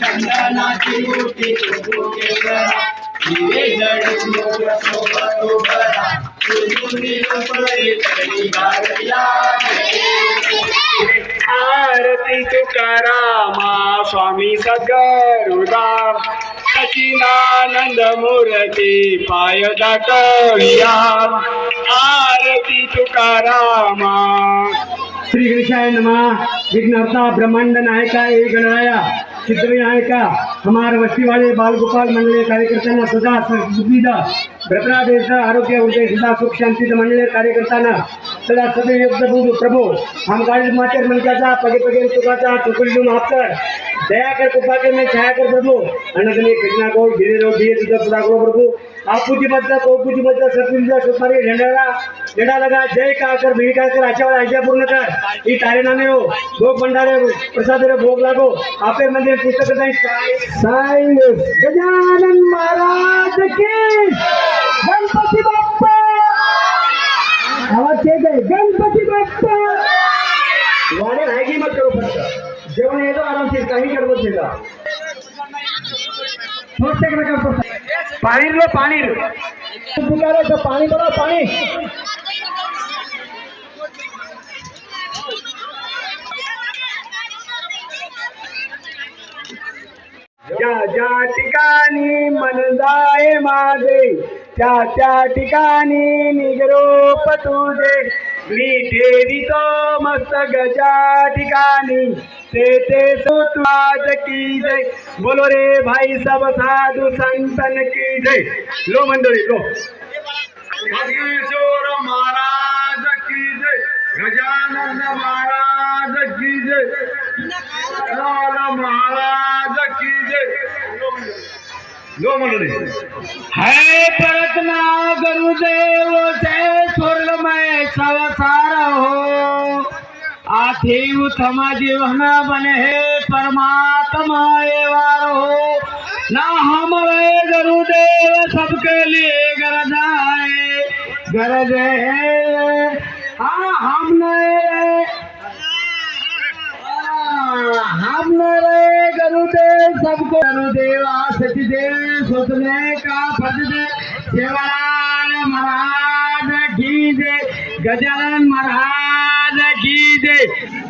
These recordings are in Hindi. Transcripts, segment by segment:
चंदनाची मोठी दिवे जडून सोबत उभरा तुझी तरी गाडया आरती तुकारामा स्वामी सद्गरुदा सचिनानंद मूर्ती पाय दाटविया. आरती तुकारामा श्री गणेशाय नमः। विघ्नहर्ता, ब्रह्मांड नायका ए गणराया सिद्धविनायका, हमारे वस्ती वाले बाल गोपाल मंडलीय कार्यकर्त्यांना सदा बुद्धीदा भ्रतरादेश आरोग्य उदय, सदा सुख शांती मंडलीय कार्यकर्त्यांना सदा सदैव बुधु प्रभु। हम गाड़ी माचर मनकाचा पगे पगे तुकाचा टुकड़ी माफकर दया कर, कृपा कर, मैं छाया कर प्रभु। अनगने कृष्णा को गिरे रो दिए तुझा पुरा करो प्रभु। आपूजी बद्दा कोपूजी बद्दा सतुंजा सुपारी झंडाला झंडा लगा जय का कर भी का कर आशा पूर्ण कर. ही तारे नामे हो. भोग भंडारे प्रसाद रे भोग लागो. आपे मंदिर पुस्तक नहीं साईं गजानन महाराज की गणपति बाप्पा. आवाज़ ठीक है गणपति बाप्पा. वाणे रागी मत करो फक्त? जेवण येतो आरामशीर. काही गडबड नाही. का फक्त एक रकम पाणी लो पाणी पुकारो पाणी बघा पाणी. ज्या ज्या ठिकाणी मन जाय माझे त्या त्या ठिकाणी निगरोप तुझे मी ठेवितो मस्त गजा ठिकाणी ते ते सुतवाज की जय। बोलो रे भाई सब साधू संतन की जय। लो मंडळी लो। किशोर महाराज की जय। गजानंद महाराज की जय। लाल महाराज की जय। लो मंडळी है प्रतना गुरुदेव जय स्वर्गमय संसार हो। आथे उत्तम जीवन बने परमात्मा एवार हो। ना हमारे गुरुदेव सबके लिए गरज है गरज है हाँ हमने हमने रे। गुरुदेव सबको। गुरुदेव सचदेव सोचने का फ़र्ज़ दे। महाराज की जय। गजानन महाराज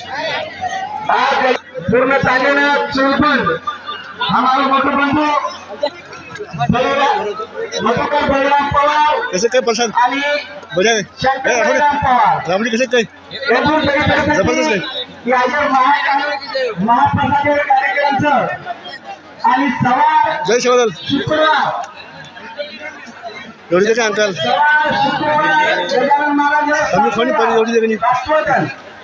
काय पूर्ण तालेला चौपन हमारे मोठे बंधू मधुकर बळीराम पवार कसं काय प्रसाद? आणि बजा. आहे. शंकर ए, बळीराम पवार. राबडी कसं काय? एकूण सगळ्यांसाठी ज़बरदस्त आहे. या जे महाकाल महाप्रसाद कार्यक्रमाचं. आणि सवार जय शिवालाल शुक्रवार. एवढी काय अंकाल सवार शुक्रवार गजानन महाराज कमी फ़ोन पण एवढी जगणी. राष्ट्रवादन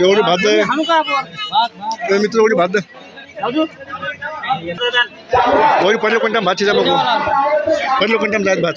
एवढी भात दे मित्र एवढी भात दे एवढी पडलं कोणत्या भात शिजा बघू. पडलं कोणत्या जात भात.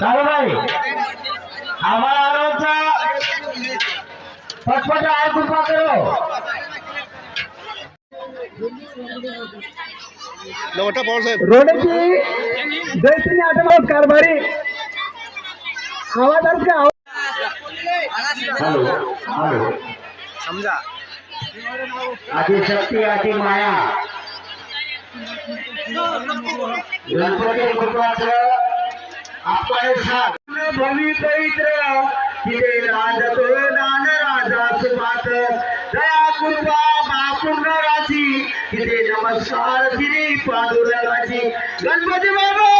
दादाभाई आम्हाला आरोपचा पटपट आरोप करो। नवटा पवारसाहेब रोडची जयसिंग आटोबाज कारभारी. का? आवाज अति अतिशक्ती अति माया. गणपती कृपाचं आपण साथ भूमी तो दान राजा सुपात. दया कृपा मापूर्ण राशी तिथे नमस्कार श्री पांडुरंगाची गणपती बाबा!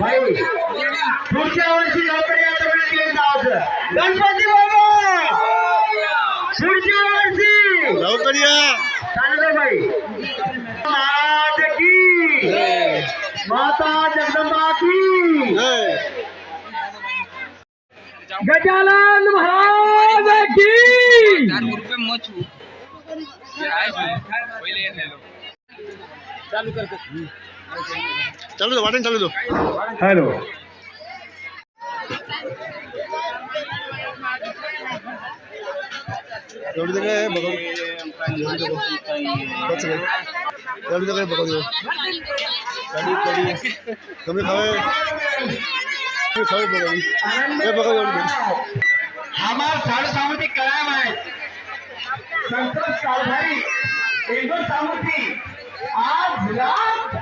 भाई पुढच्या वर्षी लवकर या जायचं गणपती बाबा! पुढच्या वर्षी! लवकर या. चालेल भाई. महाराज की माता जगदंबा की. गजानन महाराज की चालू दे वाटण चालू दे हॅलो एवढी तर काय बघा एवढी तर बघ. बस रे. एवढी तर काय बघा देऊ. कढी कढी कमी खावे हमार साडू सामर्थी कायम है। संतोष सावधारी तेजो सामर्थी आज लाख